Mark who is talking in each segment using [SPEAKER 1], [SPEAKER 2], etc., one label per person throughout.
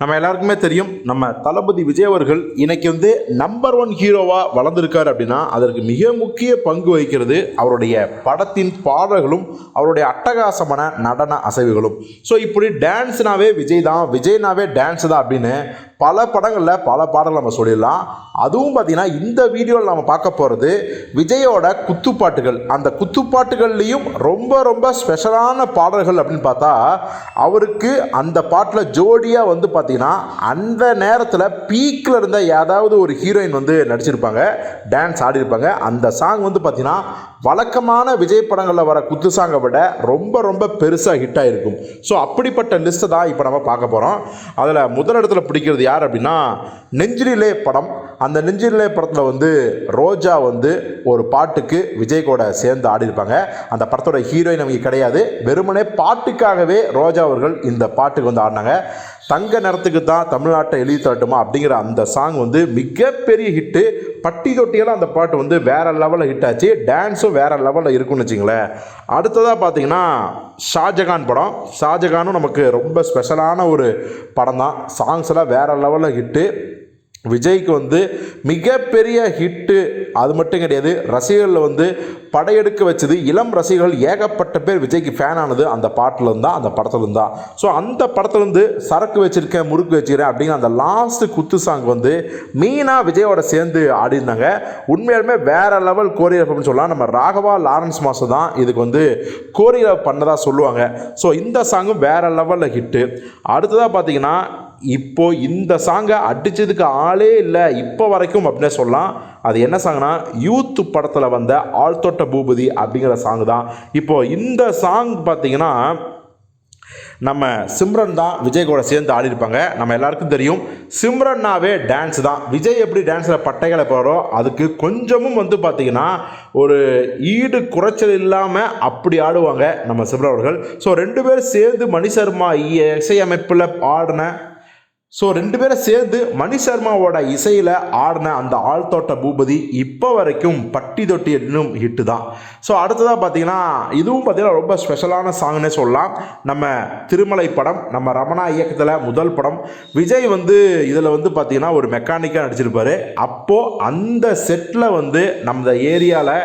[SPEAKER 1] நம்ம எல்லாருக்குமே தெரியும் நம்ம தளபதி விஜய் அவர்கள் இன்னைக்கு வந்து நம்பர் ஒன் ஹீரோவாக வளர்ந்துருக்காரு அப்படின்னா அதற்கு மிக முக்கிய பங்கு வகிக்கிறது அவருடைய படத்தின் பாடல்களும் அவருடைய அட்டகாசமான நடன அசைவுகளும். ஸோ இப்படி டான்ஸ்னாவே விஜய் தான் விஜய்னாவே டான்ஸ் தான் அப்படின்னு பல படங்களில் பல பாடல் நம்ம சொல்லிடலாம். அதுவும் பார்த்திங்கன்னா இந்த வீடியோவில் நம்ம பார்க்க போகிறது விஜயோட குத்துப்பாட்டுகள். அந்த குத்துப்பாட்டுகள்லேயும் ரொம்ப ரொம்ப ஸ்பெஷலான பாடல்கள் அப்படின்னு பார்த்தா அவருக்கு அந்த பாட்டில் ஜோடியாக வந்து பார்த்தீங்கன்னா அந்த நேரத்தில் பீக்கில் இருந்த ஏதாவது ஒரு ஹீரோயின் வந்து நடிச்சிருப்பாங்க டான்ஸ் ஆடிருப்பாங்க. அந்த சாங் வந்து பார்த்தீங்கன்னா வழக்கமான விஜய் படங்களில் வர குத்து சாங்கை விட ரொம்ப ரொம்ப பெருசாக ஹிட் ஆகிருக்கும் ஸோ அப்படிப்பட்ட லிஸ்ட்டை தான் இப்போ நம்ம பார்க்க போகிறோம் அதில் முதல் இடத்துல பிடிக்கிறது யார் அப்படின்னா நெஞ்சிலே படம். அந்த நெஞ்சிலே படத்தில் வந்து ரோஜா வந்து ஒரு பாட்டுக்கு விஜய் கூட சேர்ந்து ஆடிருப்பாங்க அந்த படத்தோட ஹீரோயின் நமக்கு கிடையாது. வெறுமனே பாட்டுக்காகவே ரோஜா அவர்கள் இந்த பாட்டுக்கு வந்து ஆடினாங்க. தங்க நிறத்துக்கு தான் தமிழ்நாட்டை எழுதி தரட்டுமா அப்படிங்கிற அந்த சாங் வந்து மிகப்பெரிய ஹிட்டு பட்டி தொட்டியெல்லாம் அந்த பாட்டு வந்து வேற லெவலில் ஹிட் ஆச்சு. டான்ஸும் வேற லெவலில் இருக்கும்னு வச்சுங்களேன். அடுத்ததாக பார்த்தீங்கன்னா ஷாஜகான் படம். ஷாஜகானும் நமக்கு ரொம்ப ஸ்பெஷலான ஒரு படம் தான் சாங்ஸ் எல்லாம் வேற லெவலில் ஹிட்டு விஜய்க்கு வந்து மிகப்பெரிய ஹிட்டு அது மட்டும் கிடையாது ரசிகர்களில் வந்து படையெடுக்க வச்சது இளம் ரசிகர்கள் ஏகப்பட்ட பேர் விஜய்க்கு ஃபேன் ஆனது அந்த பாட்டில் தான் அந்த படத்தில் தான் ஸோ அந்த படத்துலேருந்து சரக்கு வச்சுருக்கேன் முறுக்கு வச்சுக்கிறேன் அப்படிங்கிற அந்த லாஸ்ட் குத்து சாங் வந்து மீனாக விஜயோட சேர்ந்து ஆடிருந்தாங்க உண்மையாலுமே வேற லெவல் கோரியோகிராஃபர்னு சொல்லலாம். நம்ம ராகவா லாரன்ஸ் மாதம் தான் இதுக்கு வந்து கோரியோகிராஃப் பண்ணதாக சொல்லுவாங்க. ஸோ இந்த சாங்கும் வேற லெவலில் ஹிட்டு அடுத்ததாக பார்த்தீங்கன்னா இப்போ இந்த சாங்கை அடித்ததுக்கு ஆளே இல்லை இப்போ வரைக்கும் அப்படின்னே சொல்லலாம். அது என்ன சாங்னா யூத் படத்தில் வந்த ஆழ்தோட்ட பூபதி அப்படிங்கிற சாங் தான். இப்போ இந்த சாங் பார்த்தீங்கன்னா நம்ம சிம்ரன் தான் விஜய் கூட சேர்ந்து ஆடிருப்பாங்க நம்ம எல்லாருக்கும் தெரியும் சிம்ரன்னாவே டான்ஸ் தான். விஜய் எப்படி டான்ஸில் பட்டைகளை போகிறோ அதுக்கு கொஞ்சமும் வந்து பார்த்தீங்கன்னா ஒரு ஈடு குறைச்சல் இல்லாமல் அப்படி ஆடுவாங்க நம்ம சிம்ரன் அவர்கள். ஸோ ரெண்டு பேரும் சேர்ந்து மணி சர்மா இசையமைப்பில் ஆடின ஸோ ரெண்டு பேரும் சேர்ந்து மணி சர்மாவோட இசையில் ஆடின அந்த ஆழ்தோட்ட பூபதி இப்போ வரைக்கும் பட்டி தொட்டி இன்னும் ஹிட்டு தான். ஸோ அடுத்ததாக பார்த்தீங்கன்னா இதுவும் பார்த்தீங்கன்னா ரொம்ப ஸ்பெஷலான சாங்னே சொல்லலாம். நம்ம திருமலை படம் நம்ம ரமணா இயக்கத்தில் முதல் படம். விஜய் வந்து இதில் வந்து பார்த்தீங்கன்னா ஒரு மெக்கானிக்காக நடிச்சிருப்பார். அப்போது அந்த செட்டில் வந்து நம்ம ஏரியாவில்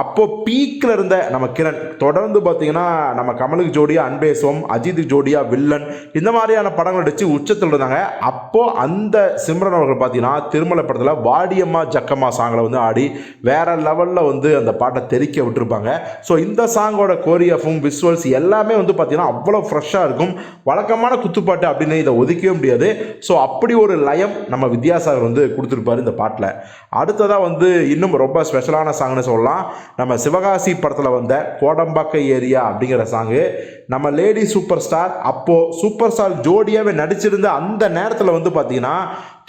[SPEAKER 1] அப்போது பீக்கில் இருந்த நம்ம கிரண் தொடர்ந்து பார்த்தீங்கன்னா நம்ம கமலுக்கு ஜோடியா அன்பேசம் அஜித்துக்கு ஜோடியா வில்லன் இந்த மாதிரியான படங்கள் அடித்து உச்சத்தில் இருந்தாங்க. அப்போது அந்த சிம்ரன் அவர்கள் பார்த்தீங்கன்னா திருமலை படத்தில் வாடியம்மா ஜக்கம்மா சாங்கில் வந்து ஆடி வேற லெவலில் வந்து அந்த பாட்டை தெறிக்க விட்டுருப்பாங்க. ஸோ இந்த சாங்கோட கோரியோஃபும் விஷுவல்ஸ் எல்லாமே வந்து பார்த்தீங்கன்னா அவ்வளோ ஃப்ரெஷ்ஷாக இருக்கும். வழக்கமான குத்துப்பாட்டு அப்படின்னு இதை ஒதுக்கவே முடியாது. ஸோ அப்படி ஒரு லயம் நம்ம வித்யாசாகர் வந்து கொடுத்துருப்பாரு இந்த பாட்டில். அடுத்ததாக வந்து இன்னும் ரொம்ப ஸ்பெஷலான சாங்னு சொல்லலாம். நம்ம சிவகாசி படத்தில் வந்த கோடம்பாக்க ஏரியா அப்படிங்கிற சாங்கு நம்ம லேடி சூப்பர் ஸ்டார் அப்போது சூப்பர் ஸ்டார் ஜோடியாகவே நடிச்சிருந்த அந்த நேரத்தில் வந்து பார்த்திங்கன்னா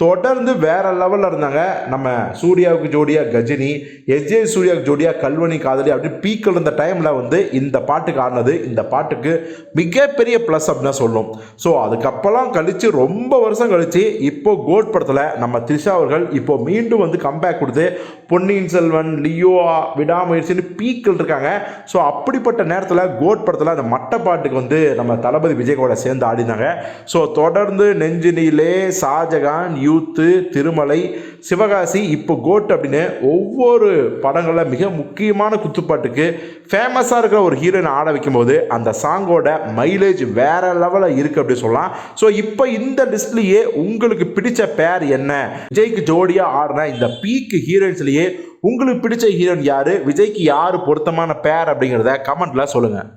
[SPEAKER 1] தொடர்ந்து வேற லெவலில் இருந்தாங்க. நம்ம சூர்யாவுக்கு ஜோடியா கஜினி எஸ்ஜே சூர்யாவுக்கு ஜோடியா கல்வனி காதலி அப்படி பீக்கில் இருந்த டைமில் வந்து இந்த பாட்டுக்கு ஆடினது இந்த பாட்டுக்கு மிகப்பெரிய ப்ளஸ் அப்படின்னா சொல்லும். ஸோ அதுக்கப்புறம் கழித்து ரொம்ப வருஷம் கழித்து இப்போ கோட் படத்தில் நம்ம த்ரிஷா அவர்கள் இப்போ மீண்டும் வந்து கம்பேக் கொடுத்து பொன்னியின் செல்வன் லியோ விடாமுயற்சின்னு பீக்கில் இருக்காங்க. ஸோ அப்படிப்பட்ட நேரத்தில் கோட் படத்தில் அந்த மட்ட பாட்டுக்கு வந்து நம்ம தளபதி விஜய் கூட சேர்ந்து ஆடினாங்க. ஸோ தொடர்ந்து நெஞ்சினிலே ஷாஜகான் யூத்து திருமலை சிவகாசி இப்போ கோட் அப்படின்னு ஒவ்வொரு படங்களில் மிக முக்கியமான குத்துப்பாட்டுக்கு ஃபேமஸாக இருக்கிற ஒரு ஹீரோயின் ஆட வைக்கும்போது அந்த சாங்கோட மைலேஜ் வேற லெவலில் இருக்குது அப்படி சொல்லலாம். ஸோ இப்போ இந்த லிஸ்ட்லேயே உங்களுக்கு பிடிச்ச பேர் என்ன? விஜய்க்கு ஜோடியாக ஆடின இந்த பீக் ஹீரோயின்ஸ்லேயே உங்களுக்கு பிடிச்ச ஹீரோயின் யார்? விஜய்க்கு யார் பொருத்தமான பேர் அப்படிங்கிறத கமெண்ட்டில் சொல்லுங்கள்